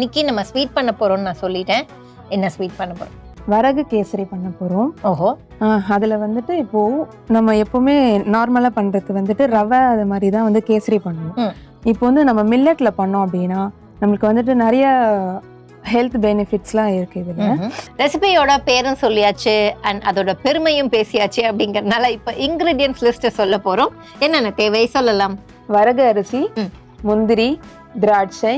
இன்னைக்கு நம்ம ஸ்வீட் பண்ண போறோம்னு நான் சொல்லிட்டேன். என்ன ஸ்வீட் பண்ண போறோம்? வரகு கேசரி பண்ண போகிறோம் ஓஹோ. அதில் வந்துட்டு இப்போ நம்ம எப்பவுமே நார்மலாக பண்ணுறது வந்துட்டு ரவை அது மாதிரி தான் வந்து கேசரி பண்ணுவோம் ம். இப்போ வந்து நம்ம மில்லட்டில் பண்ணோம் அப்படின்னா நம்மளுக்கு வந்துட்டு நிறைய ஹெல்த் பெனிஃபிட்ஸ்லாம் இருக்கு இதில். ரெசிபியோட பேரும் சொல்லியாச்சு அண்ட் அதோட பெருமையும் பேசியாச்சு அப்படிங்கறதுனால இப்போ இன்கிரீடியன்ஸ் லிஸ்ட்டை சொல்ல போறோம். என்னென்ன தேவை? சொல்லலாம். வரகு அரிசி. முந்திரி திராட்சை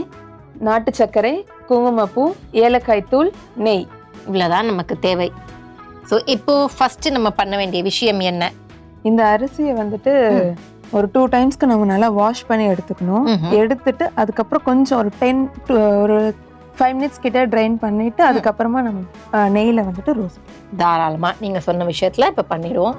நாட்டு சர்க்கரை குங்குமப்பூ ஏலக்காய் தூள் நெய். இவ்வளவுதான் நமக்கு தேவை. ஸோ இப்போ ஃபர்ஸ்ட் நம்ம பண்ண வேண்டிய விஷயம் என்ன? இந்த அரிசியை வந்துட்டு ஒரு டூ டைம்ஸ்க்கு நம்ம நல்லா வாஷ் பண்ணி எடுத்துக்கணும். எடுத்துட்டு அதுக்கப்புறம் கொஞ்சம் ஒரு டென் ஒரு ஃபைவ் மினிட்ஸ் கிட்ட ட்ரைன் பண்ணிட்டு அதுக்கப்புறமா நம்ம நெய்ல வந்துட்டு ரோஸ்ட் தாராளமா. நீங்க சொன்ன விஷயத்துல இப்ப பண்ணிடுவோம்.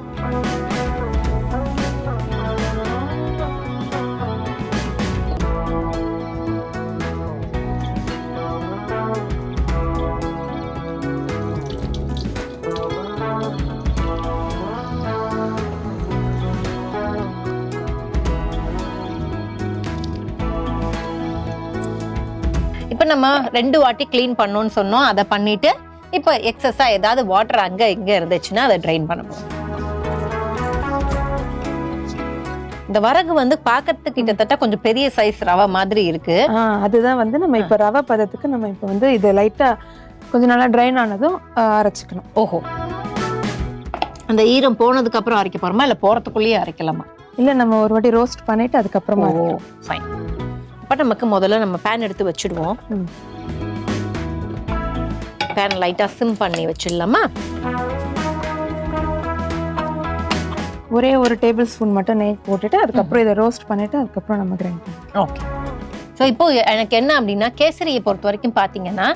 நம்ம ரெண்டு வாட்டி க்ளீன் பண்ணோம்னு சொன்னோம். அதை பண்ணிட்டு இப்போ எக்ஸஸா ஏதாவது வாட்டர் அங்க இங்க இருந்துச்சுன்னா அதை ட்ரைன் பண்ண போறோம் இந்த வரகு வந்து பார்க்கறதுக்கு கிட்டத்தட்ட கொஞ்சம் பெரிய சைஸ் ரவை மாதிரி இருக்கு. அதுதான் வந்து நம்ம இப்போ ரவை பதத்துக்கு நம்ம இப்போ வந்து இது லைட்டா கொஞ்சம் நல்லா ட்ரைன் ஆனதும் அரைச்சிக்கணும். ஓஹோ. அந்த ஈரம் போனதுக்கு அப்புறம் அரைக்க போறோமா? இல்ல போறதுக்குள்ளேயே அரைக்கலாமா? இல்ல நம்ம ஒரு வாட்டி ரோஸ்ட் பண்ணிட்டு அதுக்கப்புறமா. ஃபைன் அப்ப நமக்கு முதல்ல நம்ம பேன் எடுத்து வச்சிடுவோம். பேன் லைட்டா சிம் பண்ணி வச்சிடலாமா? ஒரே ஒரு டேபிள் ஸ்பூன் மட்டும் நெய் போட்டுட்டு அதுக்கப்புறம் இதை ரோஸ்ட் பண்ணிட்டு அதுக்கப்புறம் நம்ம கிரைண்ட் பண்ணலாம் ஓகே ஸோ இப்போ எனக்கு என்ன அப்படின்னா கேசரியை பொறுத்த வரைக்கும் பார்த்தீங்கன்னா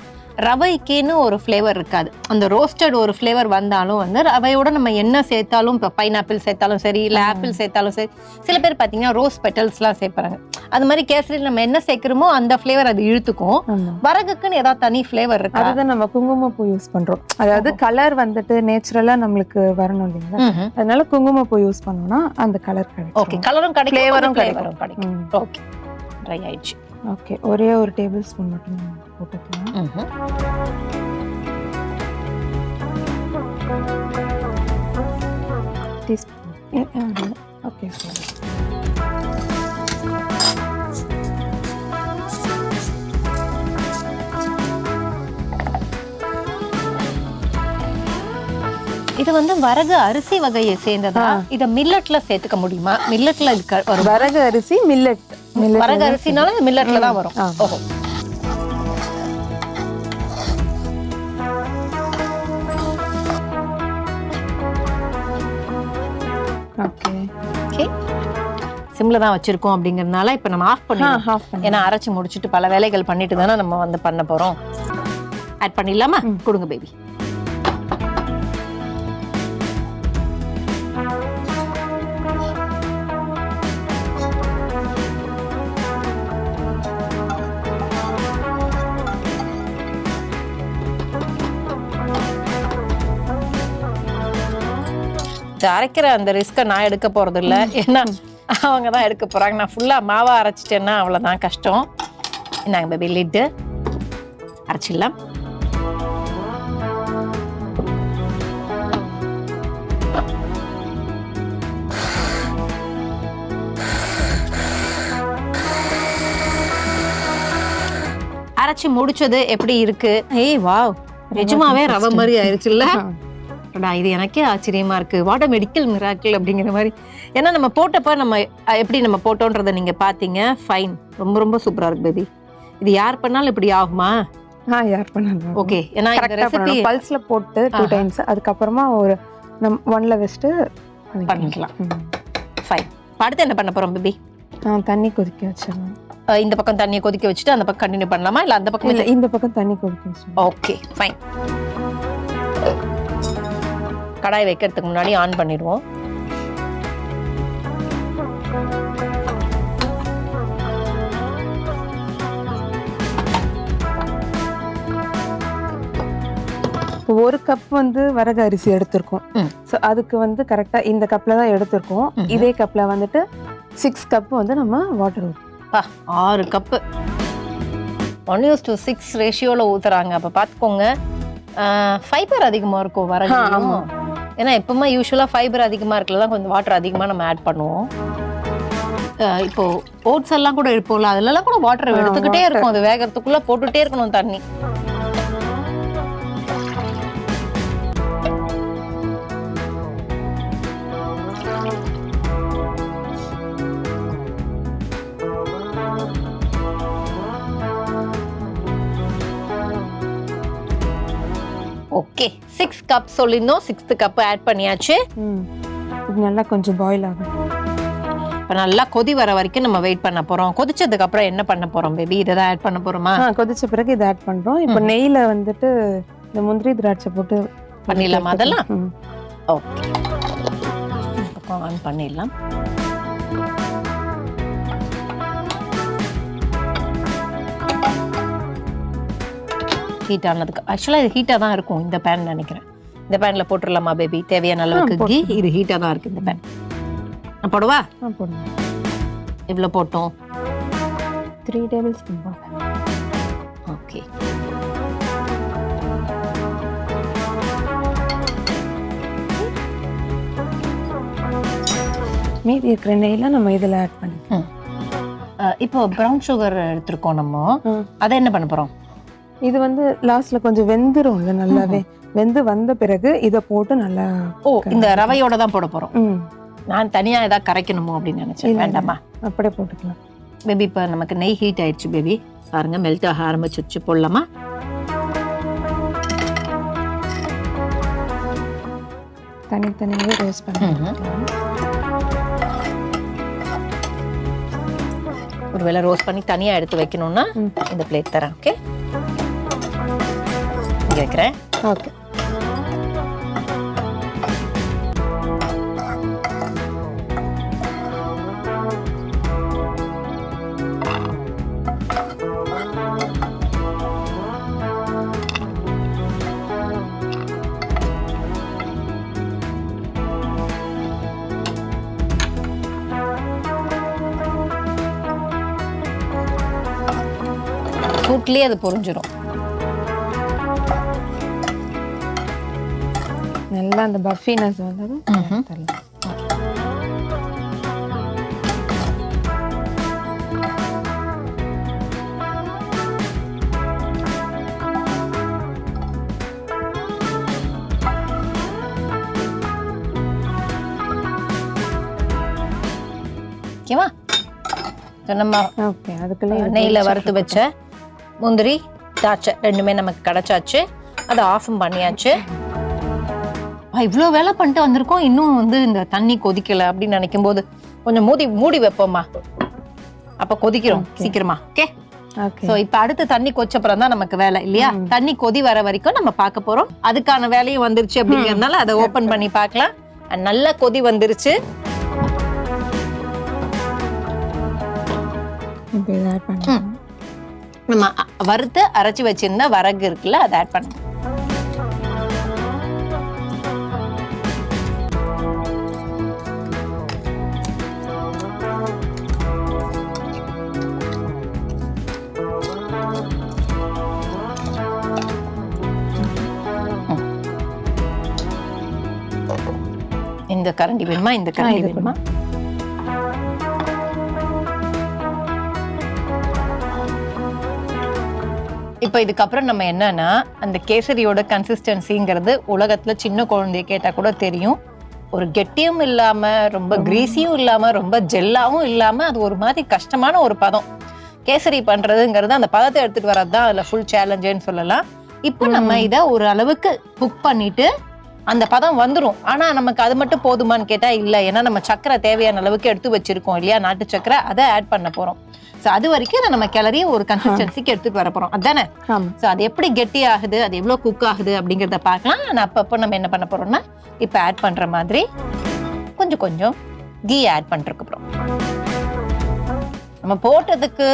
ரவைக்குன்னு ஒரு ஃப்ளேவர் இருக்காது. அந்த ரோஸ்டட் ஒரு ஃப்ளேவர் வந்தாலும் வந்து ரவையோட நம்ம என்ன சேர்த்தாலும் இப்போ பைனாப்பிள் சேர்த்தாலும் சரி இல்லை ஆப்பிள் சேர்த்தாலும் சரி சில பேர் பார்த்தீங்கன்னா ரோஸ் பெட்டல்ஸ்லாம் சேர்ப்பாங்க. அது மாதிரி கேசரியில் நம்ம என்ன சேர்க்குறோமோ அந்த ஃப்ளேவர் அது இழுத்துக்கும். வரகுக்குன்னு ஏதாவது தனி ஃப்ளேவர் இருக்கா? அதுதான் நம்ம குங்குமப்பூ யூஸ் பண்றோம். அதாவது கலர் வந்துட்டு நேச்சுரலா நம்மளுக்கு வரணும் இல்லைங்களா. அதனால குங்குமப்பூ யூஸ் பண்ணோம்னா அந்த கலர் கிடைக்கும் ஓகே கலரும் கிடைக்கும். ஃப்ளேவரும் கிடைக்கும். ஓகே ட்ரை ஆயிடுச்சு. ஓகே ஒரே ஒரு டேபிள் ஸ்பூன் மட்டும் போட்டுக்கலாம். டீஸ்பூன். ஓகே சரி இது வந்து வரகு அரிசி வகையை சேர்ந்ததா. இத மில்லட்ல சேர்த்துக்க முடியுமா? மில்லட்ல இருக்க வரகு அரிசி மில்லட் வரகு அரிசினால மில்லட்ல தான் வரும். ஓஹோ. ஓகே. ஓகே. சிம்ல தான் வச்சிருக்கோம் அப்படிங்கறதுனால இப்போ நம்ம ஆஃப் ஆ பண்ணிடலாம். ஹாஃப் பண்ணி ஏன்னா அரைச்சு முடிச்சுட்டு பல வேலைகள் பண்ணிட்டு தானே நம்ம வந்து பண்ண போறோம். ஆட் பண்ணிடலாமா. கொடுங்க பேபி அரைக்கிற அந்த ரிஸ்க்கை நான் எடுக்க போறது இல்ல ஏன்னா அவங்க தான் எடுக்க போறாங்க. நான் ஃபுல்லா மாவா அரைச்சிட்டேன்னா அவ்வளவுதான் கஷ்டம். நாங்கள் பேபி லிட்டு அரைச்சிடலாம். அரைச்சு முடிச்சது எப்படி இருக்கு? ஏய் வாவ். நிஜமாவே ரவை மாதிரி ஆயிருச்சுல்ல? அடடா, இது எனக்கே ஆச்சரியமா இருக்கு? வாட் அ மெடிக்கல் மிராக்கிள் அப்படிங்கிற மாதிரி. ஏன்னா நம்ம போட்டப்ப நம்ம எப்படி நம்ம போட்டோன்றதை நீங்க பாத்தீங்க? ஃபைன் ரொம்ப ரொம்ப சூப்பரா இருக்கு பேபி இது யார் பண்ணாலும் இப்படி ஆகுமா? ஆ யார் பண்ணலாம் ஓகே ஏன்னா இந்த ரெசிபி பல்ஸ்ல போட்டு டூ. டைம்ஸ் அதுக்கப்புறமா ஒரு நம் ஒன்ல வச்சுட்டு பண்ணிக்கலாம். ஃபைன் அடுத்து என்ன பண்ண போறோம் பேபி ஆ தண்ணி கொதிக்க வச்சிடலாம் இந்த பக்கம் தண்ணியை கொதிக்க வச்சுட்டு அந்த பக்கம் கண்டினியூ பண்ணலாமா? இல்ல அந்த பக்கம் இல்ல இந்த பக்கம் தண்ணி கொதிக்க வச்சிடலாம் ஓகே ஃபைன் கடாய் வைக்கிறதுக்கு முன்னாடி ஆன் பண்ணிடுவோம். ஒரு கப் வந்து வரகு அரிசி எடுத்திருக்கோம். ஸோ அதுக்கு வந்து கரெக்டா இந்த கப்ல தான் எடுத்திருக்கோம். இதே கப்ல வந்துட்டு சிக்ஸ் கப் வந்து நம்ம வாட்டர் ஊற்றணும் பா ஆறு cup one is to six ரேஷியோவில் ஊற்றுறாங்க அப்போ பார்த்துக்கோங்க ஃபைபர் அதிகமாக இருக்கும் வரகும் ஏன்னா எப்பவுமே யூஸ்வலாக ஃபைபர் அதிகமாக இருக்கலாம் கொஞ்சம் வாட்டர் அதிகமாக நம்ம ஆட் பண்ணுவோம். இப்போ ஓட்ஸ் எல்லாம் கூட இருப்போம்ல அதுலலாம் கூட வாட்டர் எடுத்துக்கிட்டே இருக்கும் அது வேகறதுக்குள்ள போட்டுட்டே இருக்கணும் தண்ணி. கப் சொல்லியிருந்தோம். சிக்ஸ்த் கப் ஆட் பண்ணியாச்சு. இது நல்லா கொஞ்சம் பாயில் ஆகும். இப்போ நல்லா கொதி வர வரைக்கும் நம்ம வெயிட் பண்ண போறோம். கொதிச்சதுக்கு அப்புறம் என்ன பண்ண போறோம் பேபி இதை தான் ஆட் பண்ண போறோமா? ஆ கொதிச்ச பிறகு இதை ஆட் பண்றோம். இப்போ நெய்ல வந்துட்டு இந்த முந்திரி திராட்சை போட்டு பண்ணிடலாமா அதெல்லாம். ஓகே பக்கம் ஆன் பண்ணிடலாம். ஹீட் ஆனதுக்கு ஆக்சுவலாக இது ஹீட்டாக தான் இருக்கும் இந்த பேன் நினைக்கிறேன். இந்த பேனில் போட்டுடலாமா பேபி தேவையான அளவுக்கு கீ இது ஹீட்டாக தான் இருக்கு இந்த பேன் நான் போடவா? இவ்வளோ போட்டோம். த்ரீ டேபிள் ஸ்பூன் ஓகே மீதி இருக்கிற நெய்ல நம்ம இதில் ஆட் பண்ணிக்கலாம் இப்போ ப்ரௌன் சுகர் எடுத்திருக்கோம் நம்ம. அதை என்ன பண்ண போறோம்? இது வந்து லாஸ்ட்ல கொஞ்சம் வெந்துரும்ல நல்லாவே. வெந்து வந்த பிறகு இதை போட்டு நல்லா ஓ இந்த ரவையோட தான் போட போறோம். ம். நான் தனியா ஏதாவது கரைக்கணுமோ அப்படின்னு நினைச்சேன். வேண்டாமா? அப்படியே போட்டுக்கலாம். பேபி இப்போ நமக்கு நெய் ஹீட் ஆயிடுச்சு பேபி பாருங்க மெல்ட் ஆக ஆரம்பிச்சிருச்சு. போடலாமா? தனித்தனியாகவே ரோஸ்ட் பண்ணி ஒருவேளை ரோஸ்ட் பண்ணி தனியா எடுத்து வைக்கணும்னா. இந்த பிளேட் தரேன் ஓகே இங்க வைக்கிறேன். ஓகே சூட்லயே அது பொரிஞ்சிரும். நல்லா அந்த பஃபினஸ். தரலாம் ஓகேவா? நம்ம ஓகே அதுக்குள்ளே நெய்யில் வறுத்து வச்ச முந்திரி திராட்சை ரெண்டுமே நமக்கு கிடைச்சாச்சு. அதை ஆஃபும் பண்ணியாச்சு. இவ்வளோ வேலை பண்ணிட்டு வந்திருக்கோம். இன்னும் வந்து இந்த தண்ணி கொதிக்கல அப்படின்னு நினைக்கும் போது கொஞ்சம் மூடி மூடி வைப்போம்மா. அப்ப கொதிக்கிறோம் சீக்கிரமா. ஓகே சோ இப்ப அடுத்து தண்ணி கொச்சப்புறம் தான் நமக்கு வேலை இல்லையா? தண்ணி கொதி வர வரைக்கும் நம்ம பார்க்க போறோம். அதுக்கான வேலையும் வந்துருச்சு அப்படிங்கறதுனால அதை ஓபன் பண்ணி பார்க்கலாம். நல்லா கொதி வந்துருச்சு. இப்போ இதை ஆட் பண்ணலாம் நம்ம வறுத்து அரைச்சு வச்சிருந்த வரகு இருக்குல்ல அதை ஆட் பண்ணணும் இந்த கரண்டி வேணுமா? இந்த கரண்டி வேணுமா? இப்போ இதுக்கப்புறம் நம்ம என்னன்னா அந்த கேசரியோட கன்சிஸ்டன்சிங்கிறது உலகத்துல சின்ன குழந்தைய கேட்டா கூட தெரியும். ஒரு கெட்டியும் இல்லாம ரொம்ப கிரீஸியும் இல்லாம ரொம்ப ஜெல்லாவும் இல்லாம அது ஒரு மாதிரி கஷ்டமான ஒரு பதம். கேசரி பண்றதுங்கிறது அந்த பதத்தை எடுத்துட்டு வர்றது தான் அதுல ஃபுல் சேலஞ்சுன்னு சொல்லலாம். இப்போ நம்ம இதை ஒரு அளவுக்கு குக் பண்ணிட்டு அந்த பதம் வந்துரும். ஆனா நமக்கு அது மட்டும் போதுமான்னு கேட்டா இல்ல. ஏன்னா நம்ம சக்கரை தேவையான அளவுக்கு எடுத்து வச்சிருக்கோம் இல்லையா? நாட்டு சக்கரை அதை ஆட் பண்ண போறோம். ஸோ அது வரைக்கும் இதை நம்ம கிளறி ஒரு கன்சிஸ்டன்சிக்கு எடுத்துட்டு வர போறோம். அதானே? ஸோ அது எப்படி கெட்டி ஆகுது அது எவ்வளோ குக் ஆகுது அப்படிங்கிறத பார்க்கலாம். ஆனால் அப்பப்போ நம்ம என்ன பண்ண போறோம்னா இப்போ ஆட் பண்ற மாதிரி கொஞ்சம் கொஞ்சம் கீ ஆட் பண்ணிருக்கு அப்புறம். நம்ம போட்டதுக்கு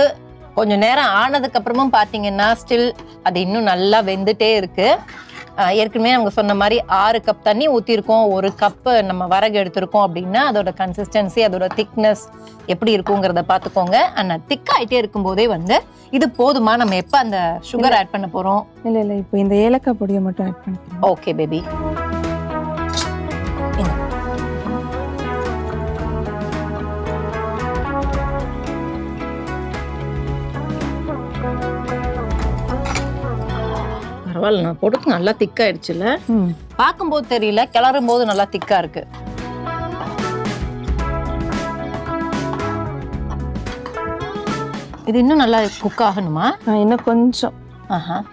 கொஞ்சம் நேரம் ஆனதுக்கு அப்புறமும் பார்த்தீங்கன்னா ஸ்டில் அது இன்னும் நல்லா வெந்துட்டே இருக்கு. ஆஹ் ஏற்கனவே அவங்க சொன்ன மாதிரி ஆறு கப் தண்ணி ஊற்றிருக்கோம் ஒரு கப்பு நம்ம வரகு எடுத்திருக்கோம் அப்படின்னா அதோட கன்சிஸ்டன்சி அதோட திக்னஸ் எப்படி இருக்குங்கிறத பார்த்துக்கோங்க. ஆனால் திக்காயிட்டே இருக்கும்போதே வந்து இது போதுமா? நம்ம எப்போ அந்த சுகர் ஆட் பண்ண போகிறோம் இல்ல இல்ல இப்போ இந்த ஏலக்காய் பொடியை மட்டும் ஆட் பண்ணிக்கலாம் ஓகே பேபி பரவாயில்ல நான் போட்டு நல்லா திக்காயிடுச்சுல. பார்க்கும்போது தெரியல கிளறும் போது நல்லா திக்கா இருக்கு. இது இன்னும் நல்லா குக் ஆகணுமா? இன்னும் கொஞ்சம். ஆஹா.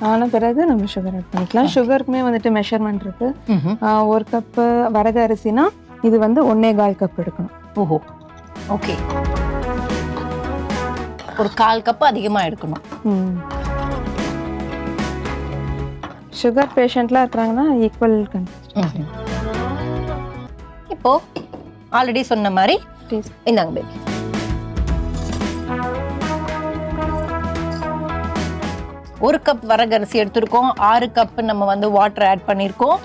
ஆன பிறகு நம்ம சுகர் ஆட் பண்ணிக்கலாம். சுகருக்குமே வந்துட்டு மெஷர்மெண்ட் இருக்கு. ஒரு கப்பு வரகு அரிசினா இது வந்து ஒன்னே கால் கப் எடுக்கணும். ஓஹோ. ஓகே ஒரு கால் கப் அதிகமா எடுக்கணும். ம். சுகர் பேஷண்ட்லாம் இருக்கிறாங்கன்னா ஈக்குவல் ம்ஹும். இப்போ ஆல்ரெடி சொன்ன மாதிரி டேஸ்ட் இந்தாங்க பேபி ஒரு கப் வரகரிசி எடுத்திருக்கோம். ஆறு கப் நம்ம வந்து வாட்டர் ஆட் பண்ணியிருக்கோம்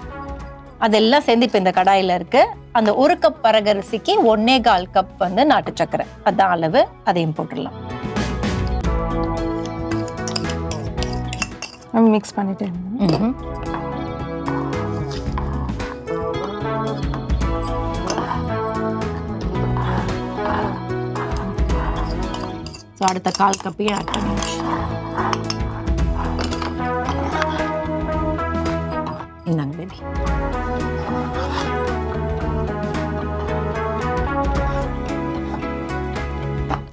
அதெல்லாம் சேர்ந்து இப்போ இந்த கடாயில் இருக்கு. அந்த ஒரு கப் வரகரிசிக்கு ஒன்னே கால் கப் வந்து நாட்டு சக்கரை. அதான் அளவு. அதையும் போட்டுடலாம். மிக்ஸ் பண்ணிட்டு ஸோ அடுத்த கால் கப்பையும் ஆட் பண்ணிடுச்சு இந்தாங்க பேபி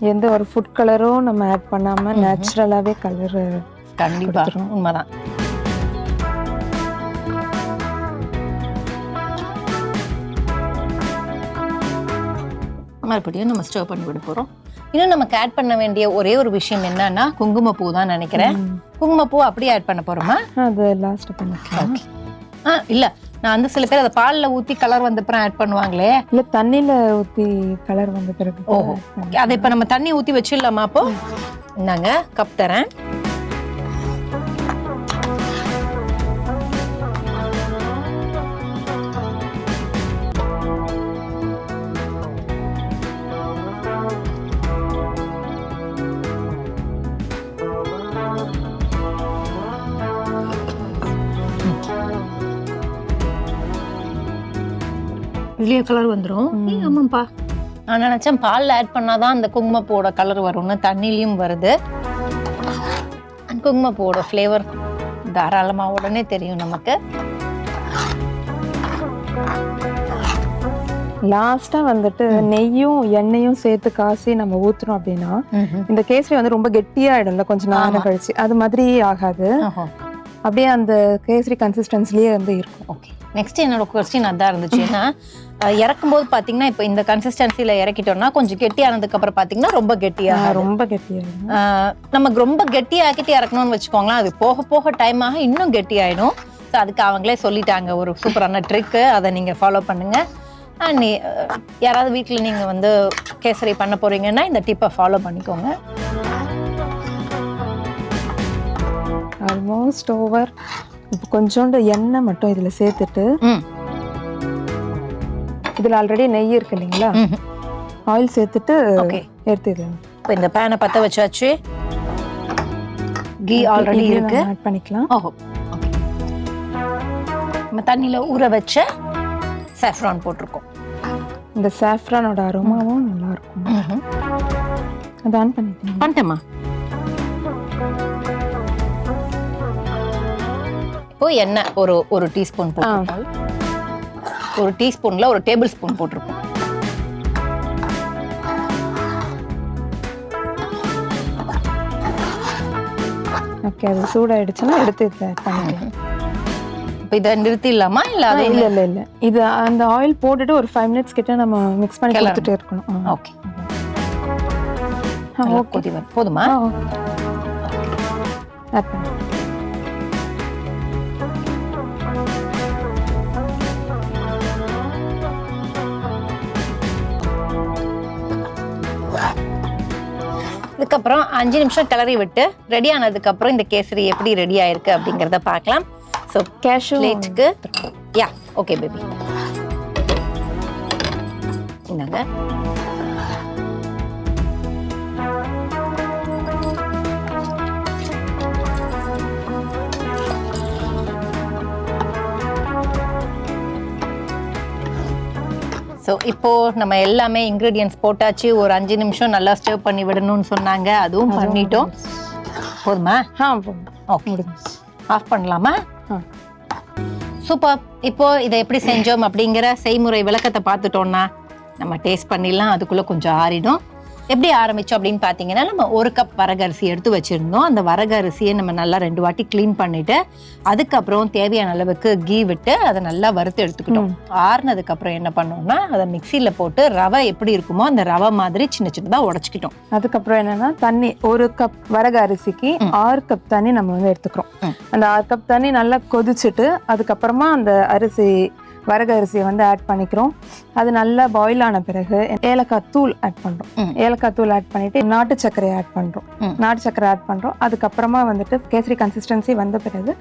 எந்த ஒரு ஃபுட் கலரும் நம்ம ஆட் பண்ணாம நேச்சுரலாவே கலர் கண்டிப்பா. கொடுத்துருவோம். உண்மைதான். மறுபடியும் நம்ம ஸ்டவ் பண்ணி விட போறோம். இன்னும் நமக்கு ஆட் பண்ண வேண்டிய ஒரே ஒரு விஷயம் என்னன்னா குங்குமப்பூ தான் நினைக்கிறேன். குங்குமப்பூ அப்படியே ஆட் பண்ண போறோமா? அது லாஸ்ட் பண்ணிக்கலாம் ஆ இல்ல. நான் வந்து சில பேர் அதை பால்ல ஊத்தி கலர் வந்தப்புறம் ஆட் பண்ணுவாங்களே. இல்ல தண்ணியில ஊத்தி கலர் வந்த பிறகு பண்ணிக்கலாம். அதை இப்ப நம்ம தண்ணி ஊத்தி வச்சிடலாமா அப்போ? இந்தாங்க கப் தரேன். இதுலயே கலர் வந்துரும். ஏய், ஆமாப்பா நான் நினைச்சேன் பால்ல ஆட் பண்ணாதான் அந்த குங்குமப்பூவோட கலர் வரும்னு தண்ணிலையும் வருது. அந்த குங்குமப்பூவோட ஃப்ளேவர் தாராளமா உடனே தெரியும் நமக்கு. லாஸ்டா வந்துட்டு நெய்யும் எண்ணெயும் சேர்த்து காசி நம்ம ஊத்துறோம் அப்படின்னா இந்த கேசரி வந்து ரொம்ப கெட்டியாயிடும்ல கொஞ்சம் நேரம். கழிச்சு. அது மாதிரி ஆகாது. அப்படியே அந்த கேசரி கன்சிஸ்டன்சிலேயே வந்து இருக்கும். ஓகே நெக்ஸ்ட் என்னோட கொஸ்டின் அதான் இருந்துச்சு. ஏன்னா அஹ், இறக்கும்போது பாத்தீங்கன்னா இப்போ இந்த கன்சிஸ்டன்சில இறக்கிட்டோம்னா கொஞ்சம் கெட்டியானதுக்கு அப்புறம் பாத்தீங்கன்னா ரொம்ப கெட்டியா ஆ, ரொம்ப ஆஹ் நமக்கு ரொம்ப கெட்டியாக்கிட்டு இறக்கணும்னு வச்சுக்கோங்களேன் அது போக போக டைம் ஆக இன்னும் கெட்டியாயிடும். ஸோ அதுக்கு அவங்களே சொல்லிட்டாங்க ஒரு சூப்பரான ட்ரிக்கு அதை நீங்கள் ஃபாலோ பண்ணுங்க. அண்ட் நீ யாராவது வீட்டில் நீங்கள் வந்து கேசரி பண்ண போறீங்கன்னா இந்த டிப்பை ஃபாலோ பண்ணிக்கோங்க. ஆல்மோஸ்ட் ஓவர் இப்போ கொஞ்சோண்டு எண்ணெய் மட்டும் இதுல சேர்த்துட்டு இதுல ஆல்ரெடி நெய் இருக்கு இல்லைங்களா. ஆயில் சேர்த்துட்டு எடுத்துக்கலாம் இப்போ இந்த பேனை பற்ற வச்சாச்சு. கீ ஆல்ரெடி இருக்கு. ஆட் பண்ணிக்கலாம். ஓஹோ நம்ம தண்ணியில் ஊற வச்ச சாஃப்ரான் போட்டிருக்கோம். இந்த சாஃப்ரானோட அரோமாவும் நல்லா இருக்கும். அதை ஆன் பண்ணிக்கலாம் பண்ணிட்டேம்மா. இப்போ எண்ணெய் ஒரு ஒரு டீஸ்பூன் போட்டிருக்கோம் ஒரு டீஸ்பூன்ல ஒரு டேபிள் ஸ்பூன் போட்டிருக்கோம் ஓகே அது சூடாயிடுச்சுன்னா எடுத்து பண்ணிக்கலாம். இப்போ இதை நிறுத்திடலாமா? இல்ல இல்ல இல்ல இல்ல. இது அந்த ஆயில் போட்டுட்டு ஒரு ஃபைவ் மினிட்ஸ் கிட்ட நம்ம மிக்ஸ் பண்ணி. கொடுத்துட்டே இருக்கணும். ஓகே ஓகே போதுமா? இதுக்கப்புறம் அஞ்சு நிமிஷம் கிளறி விட்டு ரெடி ஆனதுக்கு அப்புறம் இந்த கேசரி எப்படி ரெடி ஆயிருக்கு அப்படிங்கிறத பார்க்கலாம். ஸோ கேஷ்யூ பிளேட்டுக்கு யா ஓகே பேபி இந்தாங்க. ஸோ இப்போ நம்ம எல்லாமே இன்க்ரீடியன்ஸ் போட்டாச்சு. ஒரு அஞ்சு நிமிஷம் நல்லா ஸ்டவ் பண்ணி விடணும்னு சொன்னாங்க. அதுவும் பண்ணிட்டோம். போதுமா? ஆ ஓகே ஆஃப் பண்ணலாமா. சூப்பர் இப்போ இதை எப்படி செஞ்சோம் அப்படிங்கிற செய்முறை விளக்கத்தை பார்த்துட்டோம்னா நம்ம டேஸ்ட் பண்ணிடலாம். அதுக்குள்ள கொஞ்சம் ஆறிடும். எப்படி ஆரம்பிச்சோம் அப்படின்னு பார்த்தீங்கன்னா நம்ம ஒரு கப் வரகரிசி எடுத்து வச்சிருந்தோம். அந்த வரகரிசியை நம்ம நல்லா ரெண்டு வாட்டி க்ளீன் பண்ணிட்டு அதுக்கப்புறம் தேவையான அளவுக்கு கீ விட்டு அதை நல்லா வறுத்து எடுத்துக்கிட்டோம். ஆறுனதுக்கு அப்புறம் என்ன பண்ணோம்னா அதை மிக்சியில போட்டு ரவை எப்படி இருக்குமோ அந்த ரவை மாதிரி சின்ன சின்னதா உடைச்சிக்கிட்டோம். அதுக்கப்புறம் என்னன்னா தண்ணி ஒரு கப் வரகு அரிசிக்கு ஆறு கப் தண்ணி நம்ம வந்து எடுத்துக்கிறோம். அந்த ஆறு கப் தண்ணி நல்லா கொதிச்சுட்டு அதுக்கப்புறமா அந்த அரிசி வரகு அரிசியை வந்து ஆட் பண்ணிக்கிறோம். அது நல்லா பாயில் ஆன பிறகு ஏலக்காய் தூள் ஆட் பண்றோம். ம். ஏலக்காய் தூள் ஆட் பண்ணிட்டு நாட்டு சர்க்கரை ஆட் பண்றோம். ம். நாட்டு சர்க்கரை ஆட் பண்றோம். அதுக்கப்புறமா வந்துட்டு கேசரி கன்சிஸ்டன்சி வந்த பிறகு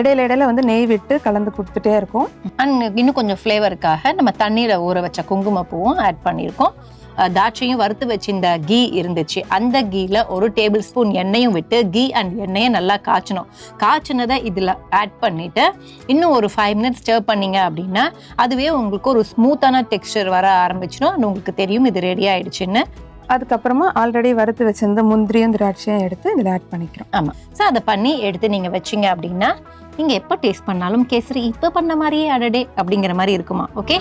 இடையில இடையில வந்து நெய் விட்டு கலந்து கொடுத்துட்டே இருக்கும். அண்ட் இன்னும் கொஞ்சம் ஃப்ளேவருக்காக நம்ம தண்ணீரை ஊற வச்ச குங்குமப்பூவும் ஆட் பண்ணியிருக்கோம். திராட்சையும் வறுத்து வச்சிருந்த கீ இருந்துச்சு. அந்த கீல ஒரு டேபிள் ஸ்பூன் எண்ணெயும் விட்டு கீ அண்ட் எண்ணெயை நல்லா காய்ச்சணும் காய்ச்சினதை இதில் ஆட் பண்ணிட்டு இன்னும் ஒரு ஃபைவ் மினிட்ஸ் ஸ்டர் பண்ணீங்க அப்படின்னா அதுவே உங்களுக்கு ஒரு ஸ்மூத்தான டெக்ஸ்டர் வர ஆரம்பிச்சிடும். உங்களுக்கு தெரியும் இது ரெடி ஆயிடுச்சுன்னு. அதுக்கப்புறமா ஆல்ரெடி வறுத்து வச்சிருந்த முந்திரியும் திராட்சையும் எடுத்து இதில் ஆட் பண்ணிக்கிறோம். ஆமாம் ஸோ அதை பண்ணி எடுத்து நீங்கள் வச்சீங்க அப்படின்னா நீங்கள் எப்போ டேஸ்ட் பண்ணாலும் கேசரி இப்போ பண்ண மாதிரியே அடடே அப்படிங்கிற மாதிரி இருக்குமா? ஓகே